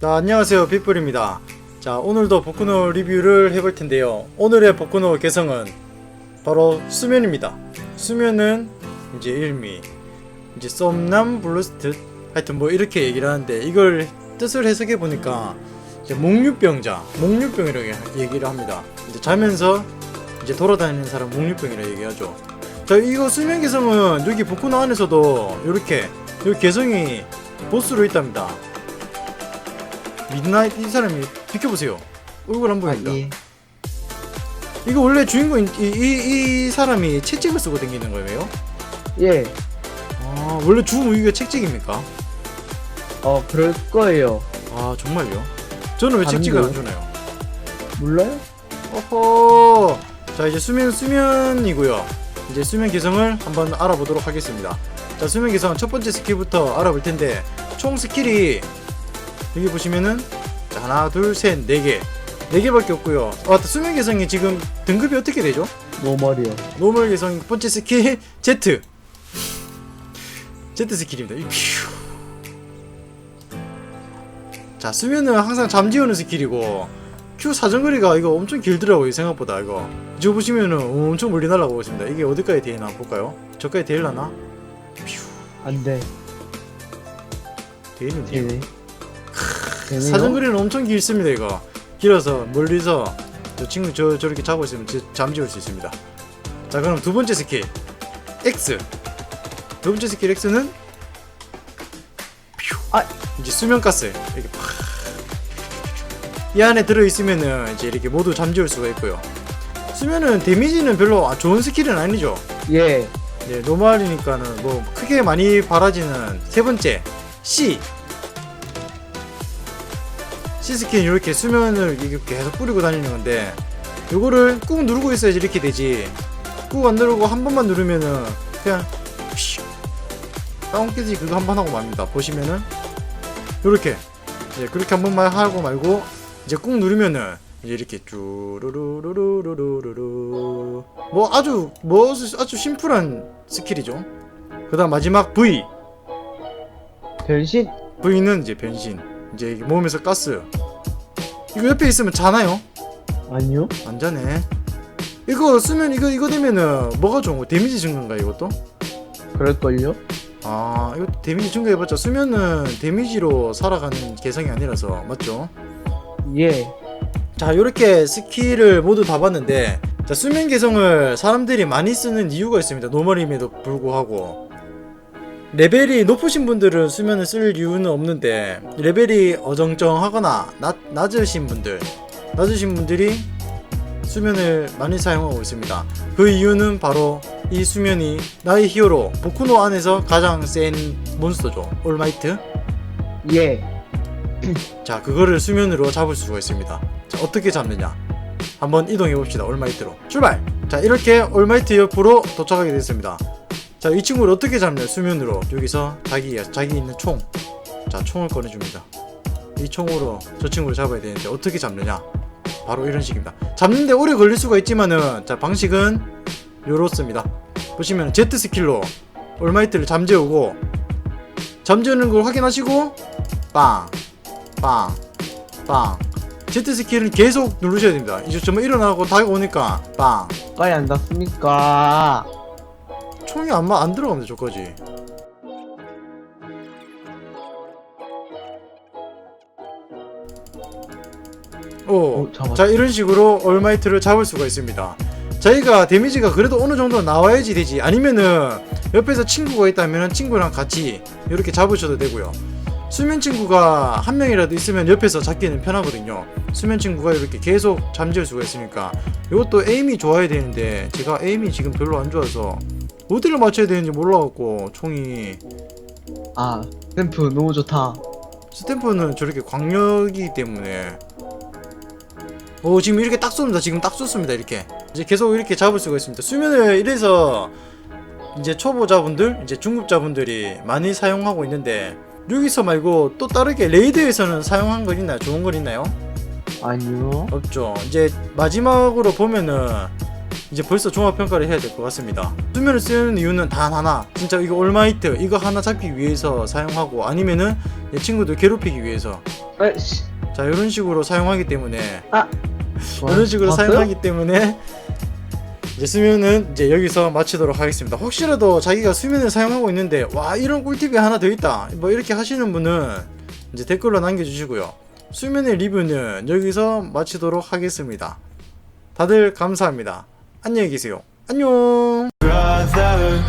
자, 안녕하세요. 빗불입니다. 자, 오늘도 복근호 리뷰를 해볼 텐데요. 오늘의 복근호 개성은 바로 수면입니다. 수면은 이제 일미, 이제 썸남 블루스트, 하여튼 뭐 이렇게 얘기를 하는데 이걸 뜻을 해석해 보니까 이제 목류병자, 목류병이라고 얘기를 합니다. 이제 자면서 이제 돌아다니는 사람 목류병이라고 얘기하죠. 자, 이거 수면 개성은 여기 복근호 안에서도 이렇게 여기 개성이 보스로 있답니다. Midnight 이 사람이 비켜보세요. 얼굴 한 아, 보입니다. 예. 이거 원래 주인공 이, 이, 이 사람이 채찍을 쓰고 다니는 거예요? 예. 아 원래 주 무기가 채찍입니까? 어, 그럴 거예요. 아 정말요? 저는 왜 채찍을 안? 주나요? 몰라요? 어허. 자 이제 수면 수면이고요. 이제 수면 개성을 한번 알아보도록 하겠습니다. 자 수면 개성 첫 번째 스킬부터 알아볼 텐데 총 스킬이 여기 보시면은 자, 하나 둘셋네 개. 네 개밖에 없고요. 아, 맞다. 수면 개성이 지금 등급이 어떻게 되죠? 노멀이요. 노멀 개성 첫 번째 스킬 Z Z 스킬입니다. 이 퓨. 자 수면은 항상 잠재우는 스킬이고 Q 사정거리가 이거 엄청 길더라고요 생각보다 이거 이거 보시면은 엄청 멀리 날아가고 있습니다 이게 어디까지 되나 볼까요? 저까지 되려나? 안 돼. 되있는데 되네. 되네요. 사정거리는 엄청 길습니다 이거 길어서 멀리서 저 친구 저 저렇게 자고 있으면 지- 잠재울 수 있습니다 자 그럼 두 번째 스킬 X 두 번째 스킬 X는 퓨. 아. 이제 수면가스 이렇게 팍. 이 안에 들어있으면은 이제 이렇게 모두 잠재울 수가 있고요 수면은 데미지는 별로 아- 좋은 스킬은 아니죠 예. 네, 노말이니까는 뭐 크게 많이 바라지는 세 번째 C C 스킨 이렇게 수면을 이렇게 계속 뿌리고 다니는 건데 요거를 꾹 누르고 있어야지 이렇게 되지. 꾹 안 누르고 한 번만 누르면은 그냥 슉 다운캐지 그거 한 번 하고 맙니다. 보시면은 요렇게. 예, 그렇게 한 번만 하고 말고 이제 꾹 누르면은 이제 이렇게 쭈루루루루루루루 뭐 아주 뭐 아주 심플한 스킬이죠. 그 다음 마지막 V 변신? V는 이제 변신 이제 몸에서 가스 이거 옆에 있으면 자나요? 아니요. 안 자네. 이거 쓰면 이거 이거 되면은 뭐가 좋은 거? 데미지 증가인가 이것도? 그럴걸요? 아 이거 데미지 증가해봤자 수면은 데미지로 살아가는 개성이 아니라서 맞죠? 예. 자 이렇게 스킬을 모두 다 봤는데 자 수면 개성을 사람들이 많이 쓰는 이유가 있습니다 노멀임에도 불구하고 레벨이 높으신 분들은 수면을 쓸 이유는 없는데 레벨이 어정쩡하거나 낮, 낮으신 분들 낮으신 분들이 수면을 많이 사용하고 있습니다. 그 이유는 바로 이 수면이 나의 히어로 보쿠노 안에서 가장 센 몬스터죠. 올마이트? 예. 자 그거를 수면으로 잡을 수가 있습니다. 자 어떻게 잡느냐? 한번 이동해 봅시다 올마이트로. 출발! 자 이렇게 올마이트 옆으로 도착하게 됐습니다 자 이 친구를 어떻게 잡냐 수면으로 여기서 자기 자기 있는 총 자 총을 꺼내줍니다 이 총으로 저 친구를 잡아야 되는데 어떻게 잡느냐 바로 이런 식입니다 잡는데 오래 걸릴 수가 있지만은 자 방식은 요렇습니다 보시면 Z 스킬로 올마이트를 잠재우고 잠재우는 걸 확인하시고 빵 빵, 빵. Z 스킬은 계속 누르셔야 됩니다. 이제 정말 일어나고 다가오니까 빵. 까이 안 닿습니까? 총이 안 마 안 들어갑니다. 저까지. 오, 오, 잡았다. 자 이런 식으로 올마이트를 잡을 수가 있습니다. 저희가 데미지가 그래도 어느 정도 나와야지 되지. 아니면은 옆에서 친구가 있다면 친구랑 같이 이렇게 잡으셔도 되고요. 수면 친구가 한 명이라도 있으면 옆에서 잡기는 편하거든요. 수면 친구가 이렇게 계속 잠재울 수가 있으니까 이것도 에임이 좋아야 되는데 제가 에임이 지금 별로 안 좋아서 어디를 맞춰야 되는지 몰라갖고 총이 아, 샘프 너무 좋다. 스탬프는 저렇게 광력이기 때문에 오 지금 이렇게 딱 쏩니다 지금 딱 쏘습니다 이렇게 이제 계속 이렇게 잡을 수가 있습니다 수면을 이래서 이제 초보자분들 이제 중급자분들이 많이 사용하고 있는데 여기서 말고 또 다르게 레이드에서는 사용한 거 있나요? 좋은 거 있나요? 아니요. 없죠 이제 마지막으로 보면은 이제 벌써 종합평가를 해야 될 것 같습니다. 수면을 쓰는 이유는 단 하나. 진짜 이거 올마이트 이거 하나 잡기 위해서 사용하고 아니면은 내 친구들 괴롭히기 위해서. 에이씨. 자 이런 식으로 사용하기 때문에 아. 이런 식으로 봤어요? 사용하기 때문에 이제 수면은 이제 여기서 마치도록 하겠습니다. 혹시라도 자기가 수면을 사용하고 있는데 와 이런 꿀팁이 하나 더 있다. 뭐 이렇게 하시는 분은 이제 댓글로 남겨주시고요. 수면의 리뷰는 여기서 마치도록 하겠습니다. 다들 감사합니다. 안녕히 계세요. 안녕. brother